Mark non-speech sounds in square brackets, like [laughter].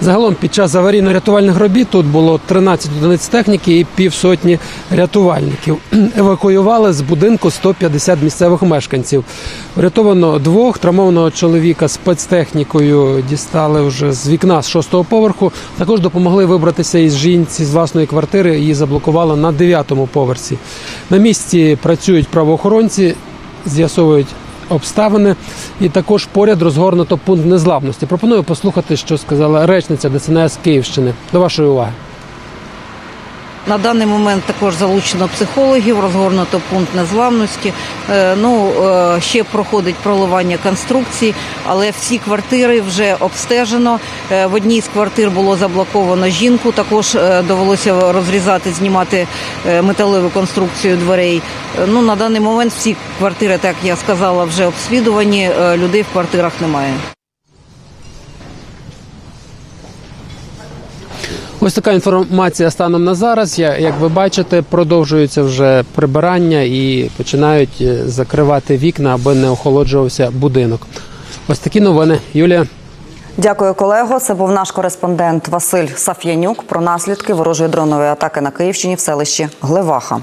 Загалом під час аварійно-рятувальних робіт тут було 13 одиниць техніки і півсотні рятувальників. [clears throat] Евакуювали з будинку 150 місцевих мешканців. Врятовано двох травмованого чоловіка спецтехнікою дістали вже з вікна з шостого поверху. Також допомогли вибратися із жінці з власної квартири. Її заблокували на дев'ятому поверсі. На місці працюють правоохоронці, з'ясовують обставини, і також поряд розгорнуто пункт незламності. Пропоную послухати, що сказала речниця ДСНС Київщини. До вашої уваги. На даний момент також залучено психологів, розгорнуто пункт незламності. Е, Ну е, ще проходить проливання конструкцій, але всі квартири вже обстежено. Е, В одній з квартир було заблоковано жінку. Також довелося розрізати, знімати металеву конструкцію дверей. Ну на даний момент всі квартири, так я сказала, вже обслідувані. Людей в квартирах немає. Ось така інформація станом на зараз. Я, як ви бачите, продовжується вже прибирання і починають е, закривати вікна, аби не охолоджувався будинок. Ось такі новини. Юлія. Дякую, колего. Це був наш кореспондент Василь Саф'янюк про наслідки ворожої дронової атаки на Київщині в селищі Глеваха.